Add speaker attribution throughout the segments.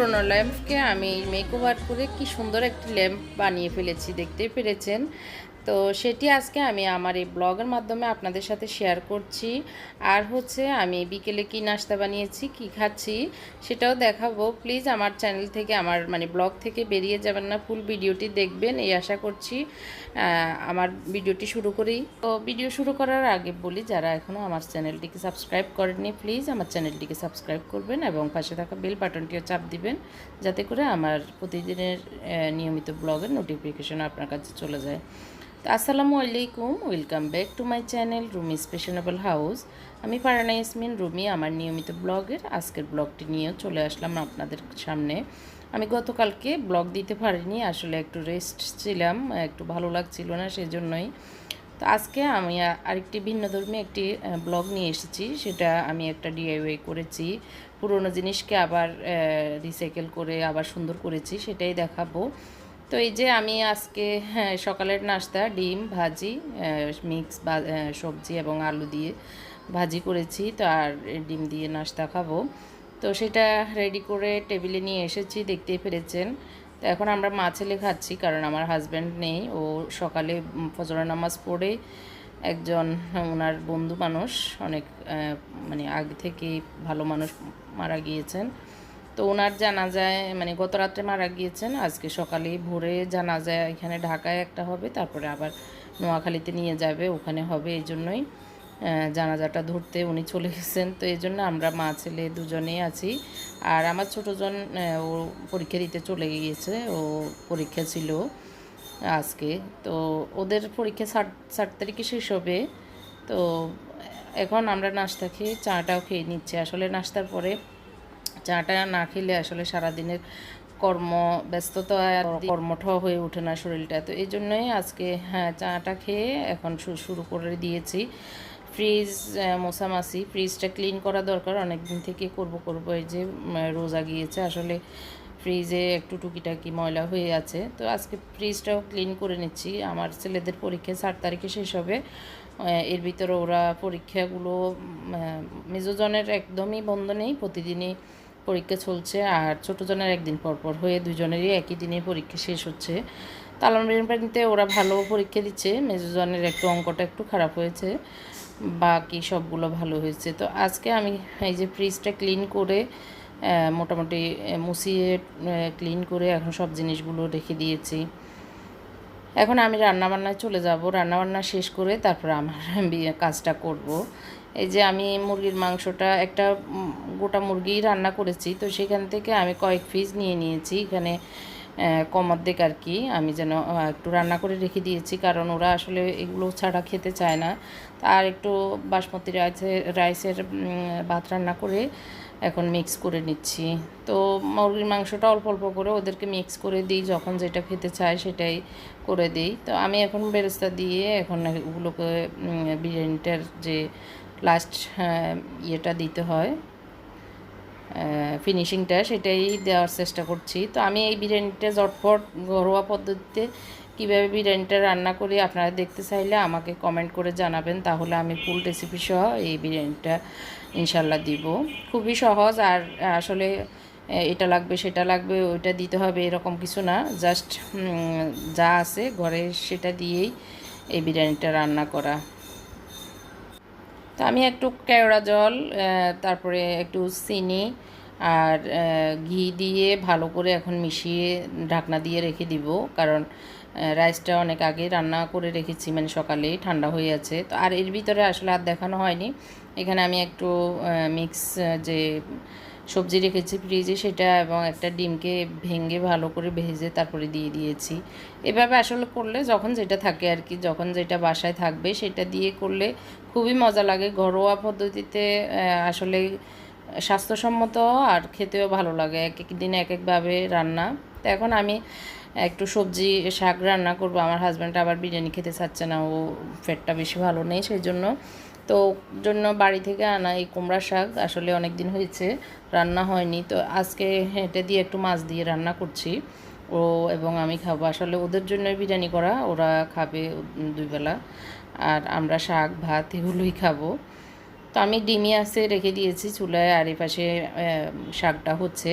Speaker 1: পুরনো ল্যাম্পকে আমি মেকওভার করে কি সুন্দর একটি ল্যাম্প বানিয়ে ফেলেছি দেখতে পেরেছেন। তো সেটি আজকে আমি আমার এই ব্লগের মাধ্যমে আপনাদের সাথে শেয়ার করছি। আর হচ্ছে আমি বিকেলে কি নাস্তা বানিয়েছি, কি খাচ্ছি সেটাও দেখাবো। প্লিজ আমার চ্যানেল থেকে, আমার মানে ব্লগ থেকে বেরিয়ে যাবেন না ফুল ভিডিওটি দেখবেন, এই আশা করছি আমার ভিডিওটি শুরু করি। তো ভিডিও শুরু করার আগে বলি, যারা এখনও আমার চ্যানেলটিকে সাবস্ক্রাইব করেননি প্লিজ আমার চ্যানেলটিকে সাবস্ক্রাইব করবেন এবং পাশে থাকা বেল বাটনটিও চাপ দিবেন, যাতে করে আমার প্রতিদিনের নিয়মিত ব্লগের নোটিফিকেশন আপনার কাছে চলে যায়। আসসালামু আলাইকুম, welcome back to my channel Rumi স্পেশনেবল house. আমি পারানা ইসমিন রুমি আমার নিয়মিত ব্লগের আজকের ব্লগটি নিয়েও চলে আসলাম আপনাদের সামনে। আমি গতকালকে ব্লগ দিতে পারিনি, আসলে একটু রেস্ট ছিলাম, একটু ভালো লাগছিল না সেই জন্যই তো আজকে আমি আরেকটি ভিন্নধর্মী একটি ব্লগ নিয়ে এসেছি, সেটা আমি একটা ডিআইওয়াই করেছি। পুরোনো জিনিসকে আবার রিসাইকেল করে, আবার সুন্দর করেছি, সেটাই দেখাবো। তো এই যে আমি আজকে হ্যাঁ, সকালের নাস্তা ডিম ভাজি মিক্স সবজি এবং আলু দিয়ে ভাজি করেছি। তো আর ডিম দিয়ে নাস্তা খাব। তো সেটা রেডি করে টেবিলে নিয়ে এসেছি দেখতেই পেরেছেন। তো এখন আমরা মা ছেলে খাচ্ছি কারণ আমার হাজব্যান্ড নেই। ও সকালে উম, ফজরের নামাজ পড়ে একজন ওনার বন্ধু মানুষ অনেক মানে আগে থেকেই ভালো মানুষ মারা গিয়েছেন। তো ওনার জানাজায় মানে গত রাত্রে মারা গিয়েছেন, আজকে সকালে ভোরে জানাজায় এখানে ঢাকায় একটা হবে, তারপরে আবার নোয়াখালীতে নিয়ে যাবে, ওখানে হবে, এই জন্যই জানাজাটা ধরতে উনি চলে গেছেন। তো এই জন্য আমরা মা, ছেলে দুজনেই আছি। আর আমার ছোটোজন ও পরীক্ষা দিতে চলে গিয়েছে, ও পরীক্ষা ছিল আজকে। তো ওদের পরীক্ষা ষাট ষাট তারিখে শেষ হবে। তো এখন আমরা নাস্তা খেয়ে, চাটাও খেয়ে নিচ্ছি। আসলে নাস্তার পরে চাটা না খেলে আসলে সারাদিনের কর্ম ব্যস্ততা কর্মঠ হয়ে ওঠে না শরীরটা। তো এই জন্যই আজকে হ্যাঁ চাটা খেয়ে এখন শুরু করে দিয়েছি। ফ্রিজ মশামাছি ফ্রিজটা ক্লিন করা দরকার। অনেক দিন থেকে করব করব এই যে রোজা গিয়েছে। আসলে ফ্রিজে একটু টুকিটাকি ময়লা হয়ে আছে। তো আজকে ফ্রিজটাও ক্লিন করে নিচ্ছি। আমার ছেলেদের পরীক্ষা ষাট তারিখে শেষ হবে। এর ভিতরে ওরা পরীক্ষাগুলো মেজোজনের একদমই বন্ধ নেই। প্রতিদিনই পরীক্ষা চলছে আর ছোটোজনের একদিন পর পর হয়ে দুজনেরই একই দিনে পরীক্ষা শেষ হচ্ছে। তালাম পানিতে ওরা ভালো পরীক্ষা দিচ্ছে, মেজোজনের একটু অঙ্কটা একটু খারাপ হয়েছে, বাকি সবগুলো ভালো হয়েছে। তো আজকে আমি এই যে ফ্রিজটা ক্লিন করে মোটামুটি মুছিয়ে ক্লিন করে এখন সব জিনিসগুলো রেখে দিয়েছি। এখন আমি রান্নাবান্নায় চলে যাব। রান্নাবান্না শেষ করে তারপর আমার কাজটা করব। এই যে আমি মুরগির মাংসটা একটা গোটা মুরগি রান্না করেছি, তো সেখান থেকে আমি কয়েক পিস নিয়ে নিয়েছি। এখানে আহ, কম অর্ধেক আর কি। আমি যেন একটু রান্না করে রেখে দিয়েছি কারণ ওরা আসলে এগুলো ছাড়া খেতে চায় না। আর একটু বাসমতি রাইসের রাইসের ভাত রান্না করে এখন মিক্স করে নিচ্ছি। তো মুরগির মাংসটা অল্প অল্প করে ওদেরকে মিক্স করে দিই যখন যেটা খেতে চায় সেটাই করে দিই। তো আমি এখন বেরেস্তা দিয়ে এখন ওগুলোকে বিরিয়ানিটার যে লাস্ট ইয়েটা দিতে হয়। ফিনিশিংটা সেটাই দেওয়ার চেষ্টা করছি। তো আমি এই বিরিয়ানিটা ঝটপট ঘরোয়া পদ্ধতিতে কীভাবে বিরিয়ানিটা রান্না করি আপনারা দেখতে চাইলে আমাকে কমেন্ট করে জানাবেন, তাহলে আমি ফুল রেসিপি সহ এই বিরিয়ানিটা ইনশাল্লাহ দিব। খুবই সহজ আর আসলে এটা লাগবে, সেটা লাগবে, ওইটা দিতে হবে, এরকম কিছু না। জাস্ট যা আছে ঘরে সেটা দিয়েই এই বিরিয়ানিটা রান্না করা। তো আমি একটু কেওড়া জল তারপরে একটু চিনি আর ঘি দিয়ে ভালো করে এখন মিশিয়ে ঢাকনা দিয়ে রেখে দিব। কারণ রাইসটা অনেক আগে রান্না করে রেখেছি মানে সকালেই ঠান্ডা হয়ে আছে। তো আর এর ভিতরে আসলে আর দেখানো হয়নি। এখানে আমি একটু মিক্স যে সবজি রেখেছি ফ্রিজে সেটা এবং একটা ডিমকে ভেঙে ভালো করে ভেজে তারপরে দিয়ে দিয়েছি। এভাবে আসলে করলে যখন যেটা থাকে আর কি, যখন যেটা বাসায় থাকবে সেটা দিয়ে করলে খুবই মজা লাগে। ঘরোয়া পদ্ধতিতে আসলে স্বাস্থ্যসম্মত আর খেতেও ভালো লাগে। এক এক দিন এক একভাবে রান্না। তো এখন আমি একটু সবজি, শাক রান্না করব। আমার হাজব্যান্ড আবার বিরিয়ানি খেতে চাচ্ছে না। ও ফেটটা বেশি ভালো নেই সেই জন্য তো জন্য বাড়ি থেকে আনা এই কুমড়া শাক আসলে অনেক দিন হয়েছে রান্না হয়নি। তো আজকে হেঁটে দিয়ে একটু মাছ দিয়ে রান্না করছি। ও এবং আমি খাব। আসলে ওদের জন্য বিরিয়ানি করা ওরা খাবে উম, দুই বেলা আর আমরা শাক ভাত এগুলোই খাব। তো আমি ডিমি আছে রেখে দিয়েছি চুলায় আর এই পাশে শাকটা হচ্ছে।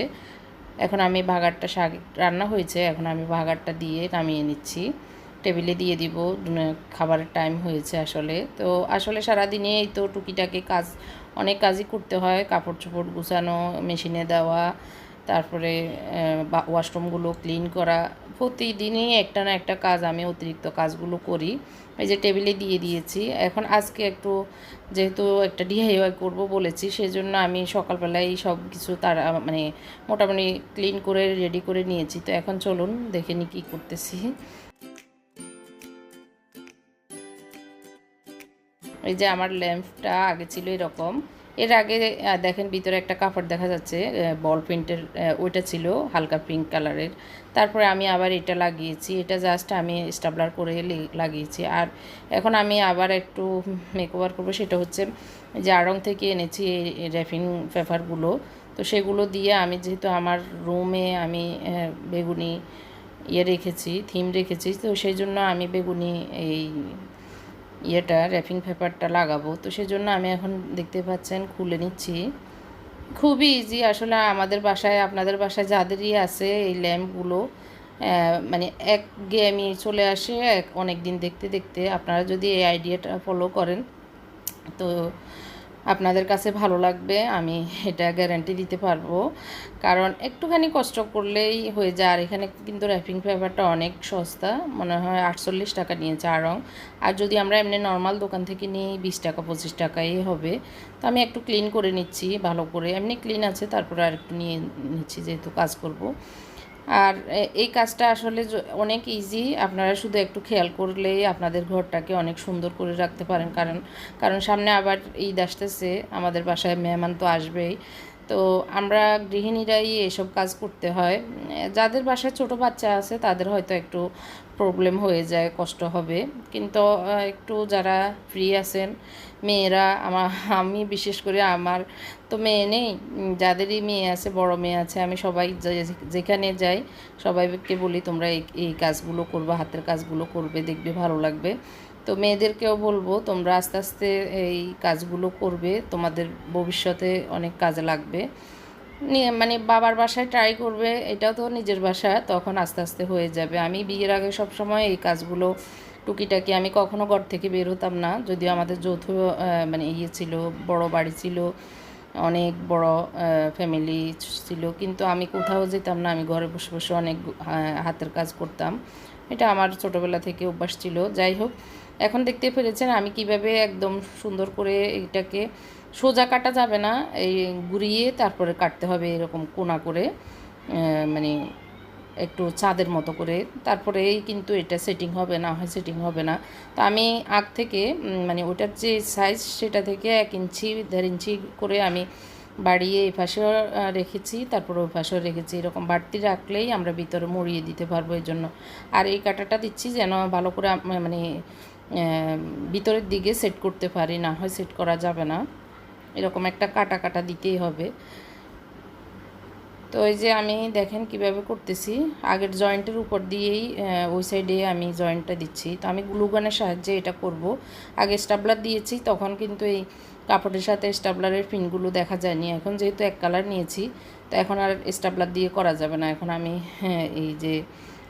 Speaker 1: এখন আমি ভাগারটা শাক রান্না হয়েছে এখন আমি ভাগারটা দিয়ে নামিয়ে নিচ্ছি। টেবিলে দিয়ে দিব খাবারের টাইম হয়েছে আসলে। তো আসলে সারাদিনে এই তো টুকিটাকি কাজ, অনেক কাজই করতে হয়। কাপড় চোপড় গুছানো, মেশিনে দেওয়া, তারপরে ওয়াশরুমগুলো ক্লিন করা। প্রতিদিনই একটা না একটা কাজ আমি অতিরিক্ত কাজগুলো করি। এই যে টেবিলে দিয়ে দিয়েছি। এখন আজকে একটু যেহেতু একটা ডিআইওয়াই করব বলেছি সেই জন্য আমি সকালবেলায় সব কিছু তার মানে মোটামুটি ক্লিন করে রেডি করে নিয়েছি। তো এখন চলুন, দেখে নি কী করতেছি। এই যে আমার ল্যাম্পটা আগে ছিল এরকম। এর আগে দেখেন ভিতরে একটা কাপড় দেখা যাচ্ছে বল প্রিন্টের ওইটা ছিল হালকা পিঙ্ক কালারের তারপরে আমি আবার এটা লাগিয়েছি, এটা জাস্ট আমি স্টাবলার করে লাগিয়েছি। আর এখন আমি আবার একটু মেকওভার করব, সেটা হচ্ছে যে আড়ং থেকে এনেছি এই র্যাফিং পেপারগুলো তো সেগুলো দিয়ে আমি যেহেতু আমার রুমে আমি বেগুনি ইয়ে রেখেছি থিম রেখেছি, তো সেই জন্য আমি বেগুনি এই ইয়েটা র্যাপিং পেপারটা লাগাবো। তো সেজন্য আমি এখন দেখতে পাচ্ছেন, খুলে নিচ্ছি। খুবই ইজি আসলে আমাদের বাসায়, আপনাদের বাসায় যাদেরই আছে এই ল্যাম্পগুলো মানে এক গেমই চলে আসে, এক অনেক দিন দেখতে দেখতে। আপনারা যদি এই আইডিয়াটা ফলো করেন, তো আপনাদের কাছে ভালো লাগবে, আমি এটা গ্যারান্টি দিতে পারব। কারণ একটুখানি কষ্ট করলেই হয়ে যায়, আর এখানে কিন্তু র্যাপিং পেপারটা অনেক সস্তা, মনে হয় আটচল্লিশ টাকা নিয়েছে আর রং আর যদি আমরা এমনি নর্মাল দোকান থেকে নিই, বিশ টাকা, পঁচিশ টাকাই হবে। তো আমি একটু ক্লিন করে নিচ্ছি, ভালো করে। এমনি ক্লিন আছে, তারপরে আর একটু নিয়ে নিচ্ছি, যেহেতু কাজ করব। আর এই কাজটা আসলে অনেক ইজি আপনারা শুধু একটু খেয়াল করলেই আপনাদের ঘরটাকে অনেক সুন্দর করে রাখতে পারেন। কারণ কারণ সামনে আবার ঈদ আসতেছে, আমাদের বাসায় মেহমান তো আসবেই। তো আমরা গৃহিণীরাই এসব কাজ করতে হয়। যাদের বাসায় ছোট বাচ্চা আছে, তাদের হয়তো একটু প্রবলেম হয়ে যায়, কষ্ট হবে। কিন্তু একটু যারা ফ্রি আছেন, মেয়েরা আমার আমি বিশেষ করে আমার তো মেয়ে নেই। যাদেরই মেয়ে আছে, বড় মেয়ে আছে, আমি সবাই যেখানে যাই, সবাইকে বলি, তোমরা এই কাজগুলো করবে, হাতের কাজগুলো করবে, দেখবে ভালো লাগবে। তো মেয়েদেরকেও বলব, তোমরা আস্তে আস্তে এই কাজগুলো করবে, তোমাদের ভবিষ্যতে অনেক কাজে লাগবে। নিয়ে মানে বাবার বাসায় ট্রাই করবে, এটাও তো নিজের বাসা, তখন আস্তে আস্তে হয়ে যাবে। আমি বিয়ের আগে সব সময় এই কাজগুলো টুকিটাকি, আমি কখনো ঘর থেকে বের হতাম না। যদিও আমাদের যৌথ মানে ইয়ে ছিল, বড় বাড়ি ছিল, অনেক বড় ফ্যামিলি ছিল, কিন্তু আমি কোথাও যেতাম না, আমি ঘরে বসে বসে অনেক হাতের কাজ করতাম। এটা আমার ছোটোবেলা থেকে অভ্যাস ছিল। যাই হোক এখন দেখতে পেরেছেন আমি কীভাবে একদম সুন্দর করে এটাকে সোজা কাটা যাবে না, এই ঘুরিয়ে তারপরে কাটতে হবে এরকম কোনা করে মানে একটু চাঁদের মতো করে। তারপরেই কিন্তু এটা সেটিং হবে না, হয় সেটিং হবে না। তো আমি আগ থেকে মানে ওটার যে সাইজ সেটা থেকে এক ইঞ্চি, দেড় ইঞ্চি করে আমি বাড়িয়ে এই পাশেও রেখেছি, তারপর ওই পাশেও রেখেছি। এরকম বাড়তি রাখলেই আমরা ভিতরে মরিয়ে দিতে পারব এই জন্য আর এই কাটাটা দিচ্ছি যেন ভালো করে মানে ভিতরের দিকে সেট করতে পারি না হয় সেট করা যাবে না। এরকম একটা কাটা কাটা দিতেই হবে। তো এই যে আমি দেখেন কীভাবে করতেছি। আগের জয়েন্টের উপর দিয়েই ওই সাইডে আমি জয়েন্টটা দিচ্ছি। তো আমি গ্লুগানের সাহায্যে এটা করব। আগে স্টাবলার দিয়েছি তখন কিন্তু এই কাপড়ের সাথে স্টাবলারের পিনগুলো দেখা যায়নি। এখন যেহেতু এক কালার নিয়েছি তো এখন আর স্টাবলার দিয়ে করা যাবে না। এখন আমি হ্যাঁ, এই যে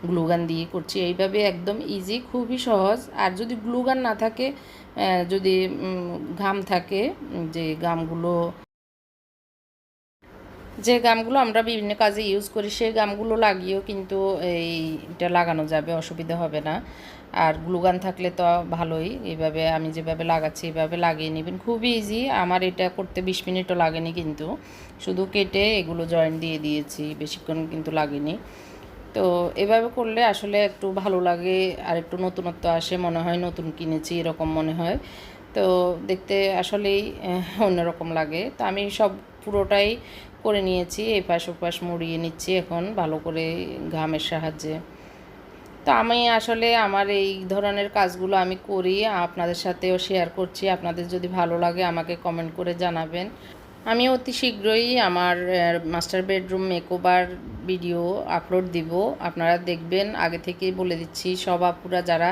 Speaker 1: গ্লুগান দিয়ে করছি। এইভাবে একদম ইজি খুবই সহজ। আর যদি গ্লুগান না থাকে যদি ঘাম থাকে, যে গামগুলো যে গামগুলো আমরা বিভিন্ন কাজে ইউজ করি সেই গামগুলো লাগিয়েও কিন্তু এইটা লাগানো যাবে, অসুবিধা হবে না। আর গ্লুগান থাকলে তো ভালোই। এইভাবে আমি যেভাবে লাগাচ্ছি, এইভাবে লাগিয়ে নেবেন। খুবই ইজি আমার এটা করতে বিশ মিনিটও লাগেনি কিন্তু। শুধু কেটে এগুলো জয়েন্ট দিয়ে দিয়েছি। বেশিক্ষণ কিন্তু লাগেনি। তো এভাবে করলে আসলে একটু ভালো লাগে আর একটু নতুনত্ব আসে মনে হয়, নতুন কিনেছি এরকম মনে হয়। তো দেখতে আসলেই অন্যরকম লাগে। তো আমি সব পুরোটাই করে নিয়েছি এই পাশ ওপাশ মুড়িয়ে নিচ্ছি এখন ভালো করে ঘামের সাহায্যে। তো আমি আসলে আমার এই ধরনের কাজগুলো আমি করি, আপনাদের সাথেও শেয়ার করছি। আপনাদের যদি ভালো লাগে আমাকে কমেন্ট করে জানাবেন। আমি অতি শীঘ্রই আমার master bedroom makeover video upload দিব। আপনারা দেখবেন, আগে থেকেই বলে দিচ্ছি, সব আপুরা যারা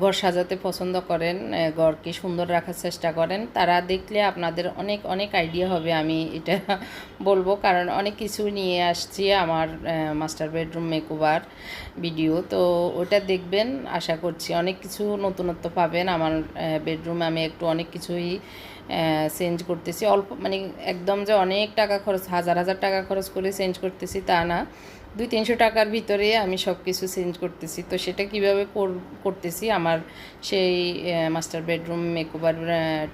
Speaker 1: ঘর সাজাতে পছন্দ করেন ঘরকে সুন্দর রাখার চেষ্টা করেন। তারা দেখলে আপনাদের অনেক অনেক আইডিয়া হবে, আমি এটা বলব। কারণ অনেক কিছু নিয়ে আসছি আমার মাস্টার বেডরুম মেকওভার ভিডিও তো ওটা দেখবেন, আশা করছি অনেক কিছু নতুনত্ব পাবেন। আমার বেডরুমে আমি একটু অনেক কিছুই চেঞ্জ করতেছি। অল্প মানে একদম যে অনেক টাকা খরচ, হাজার হাজার টাকা খরচ করে চেঞ্জ করতেছি তা না। দুই তিনশো টাকার ভিতরে আমি সব কিছু চেঞ্জ করতেছি। তো সেটা কীভাবে কর- করতেছি? আমার সেই মাস্টার বেডরুম মেকওভার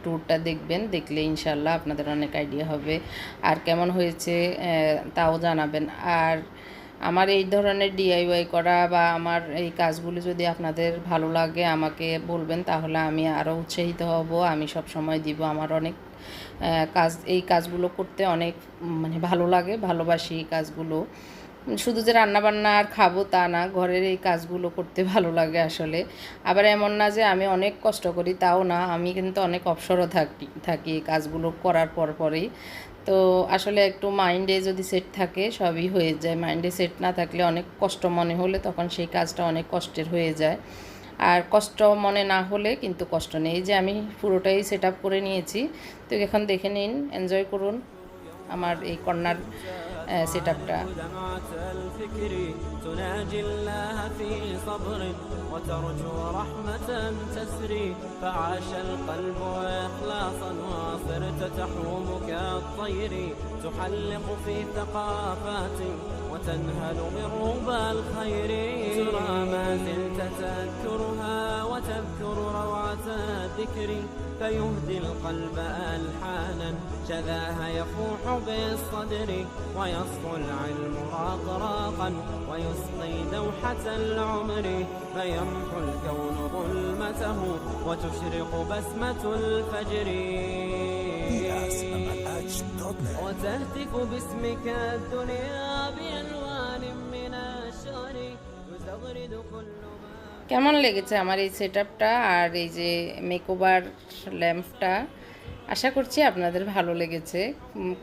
Speaker 1: ট্যুরটা দেখবেন, দেখলে ইনশাল্লাহ আপনাদের অনেক আইডিয়া হবে। আর কেমন হয়েছে তাও জানাবেন। আর আমার এই ধরনের ডিআইওয়াই করা বা আমার এই কাজগুলো যদি আপনাদের ভালো লাগে, আমাকে বলবেন, তাহলে আমি আরও উৎসাহিত হব। আমি সব সময় দিব। আমার অনেক কাজ, এই কাজগুলো করতে অনেক মানে ভালো লাগে। ভালোবাসি এই কাজগুলো। শুধু যে রান্না বান্না আর খাব তা না, ঘরের এই কাজগুলো করতে ভালো লাগে আসলে। আবার এমন না যে আমি অনেক কষ্ট করি, তাও না, আমি কিন্তু অনেক অবসরও থাকি থাকি কাজগুলো করার পর পরেই। তো আসলে একটু মাইন্ডে যদি সেট থাকে, সবই হয়ে যায়। মাইন্ডে সেট না থাকলে অনেক কষ্ট মনে হলে তখন সেই কাজটা অনেক কষ্টের হয়ে যায়। আর কষ্ট মনে না হলে কিন্তু কষ্ট নেই। যে আমি পুরোটাই সেট করে নিয়েছি, তো এখন দেখে নিন, এনজয় করুন। আমার এই কর্নার সেট আপটা
Speaker 2: وترجو رحمة تسري فعاش القلب إخلاصا وصرت تحوم كالطير. تحلق في ثقافات وتنهل من ربى الخير. ترى ما زلت تذكرها وتذكر روعة الذكر فيهدي القلب ألحانا. شذاها يفوح بالصدر ويصفو العلم راقراقا ويسقي دوحة العمر فيمحو الكون ظلمته وتشرق بسمة الفجر وتهتف باسمك الدنيا بألوان من الشهر يزغرد كل ما
Speaker 1: কেমন লেগেছে আমার এই সেট আপটা আর এই যে মেকওভার ল্যাম্পটা আশা করছি আপনাদের ভালো লেগেছে।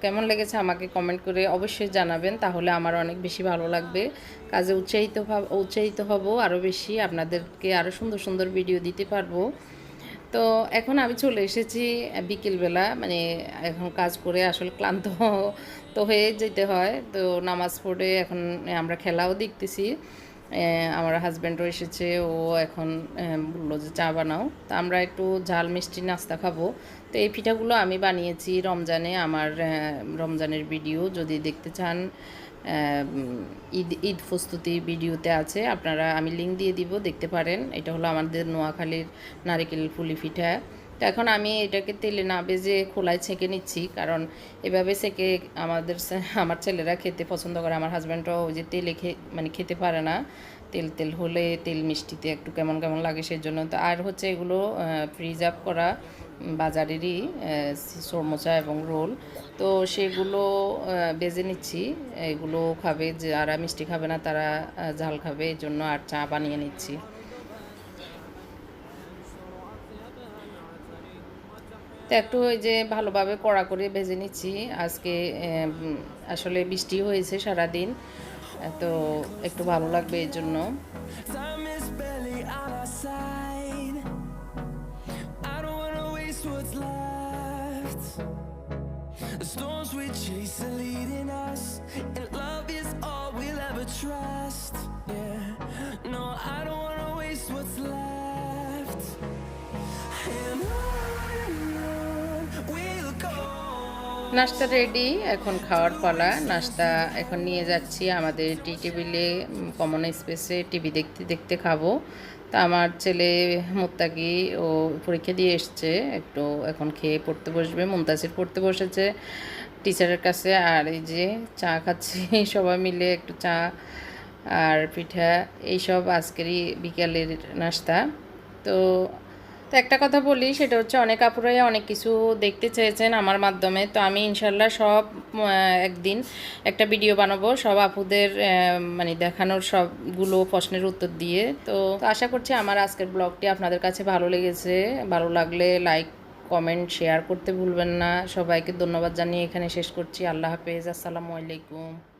Speaker 1: কেমন লেগেছে আমাকে কমেন্ট করে অবশ্যই জানাবেন, তাহলে আমার অনেক বেশি ভালো লাগবে। কাজে উৎসাহিত উৎসাহিত হব আরও বেশি, আপনাদেরকে আরও সুন্দর সুন্দর ভিডিও দিতে পারব। তো এখন আমি চলে এসেছি বিকেলবেলা মানে এখন কাজ করে আসলে ক্লান্ত তো হয়ে যেতে হয়। তো নামাজ পড়ে এখন আমরা খেলাও দেখতেছি। আমার হাজব্যান্ডও এসেছে, ও এখন বলল যে চা বানাও। তো আমরা একটু ঝাল মিষ্টি নাস্তা খাব। তো এই পিঠাগুলো আমি বানিয়েছি রমজানে আমার রমজানের ভিডিও যদি দেখতে চান ঈদ ঈদ প্রস্তুতি ভিডিওতে আছে, আপনারা আমি লিঙ্ক দিয়ে দিব, দেখতে পারেন। এটা হলো আমাদের নোয়াখালীর নারিকেল পুলি পিঠা। তো এখন আমি এটাকে তেলে না বেজে খোলায় ছেঁকে নিচ্ছি, কারণ এভাবে ছেঁকে আমাদের আমার ছেলেরা খেতে পছন্দ করে। আমার হাজব্যান্ডও ওই যে তেলে খে মানে খেতে পারে না। তেল তেল হলে তেল মিষ্টিতে একটু কেমন কেমন লাগে সেই জন্য তো আর হচ্ছে এগুলো ফ্রিজ আপ করা বাজারেরই সমোচা এবং রোল। তো সেগুলো বেজে নিচ্ছি। এগুলো খাবে যারা মিষ্টি খাবে না তারা ঝাল খাবে। এই জন্য আর চা বানিয়ে নিচ্ছি। তো একটু ওই যে ভালোভাবে কড়া করে ভেজে নিচ্ছি। আজকে আসলে বৃষ্টি হয়েছে সারা দিন তো একটু ভালো লাগবে এর জন্য।
Speaker 3: Storms we chase are leading us, and
Speaker 1: নাস্তা রেডি এখন খাওয়ার পালা। নাস্তা এখন নিয়ে যাচ্ছি আমাদের টি টেবিলে কমন স্পেসে টিভি দেখতে দেখতে খাব। তা আমার ছেলে মোত্তাকি, ও পরীক্ষা দিয়ে এসছে, একটু এখন খেয়ে পড়তে বসবে। মুমতাসির পড়তে বসেছে টিচারের কাছে, আর এই যে চা খাচ্ছি, সবাই মিলে একটু চা আর পিঠা, এইসব আজকেরই বিকালের নাস্তা। তো তো একটা কথা বলি, সেটা হচ্ছে অনেক আপুরাই অনেক কিছু দেখতে চেয়েছেন আমার মাধ্যমে। তো আমি ইনশাল্লাহ সব একদিন একটা ভিডিও বানাবো, সব আপুদের মানে দেখানোর সবগুলো প্রশ্নের উত্তর দিয়ে। তো তো আশা করছি আমার আজকের ব্লগটি আপনাদের কাছে ভালো লেগেছে। ভালো লাগলে লাইক, কমেন্ট, শেয়ার করতে ভুলবেন না। সবাইকে ধন্যবাদ জানিয়ে এখানে শেষ করছি। আল্লাহ হাফেজ। আসসালামু আলাইকুম।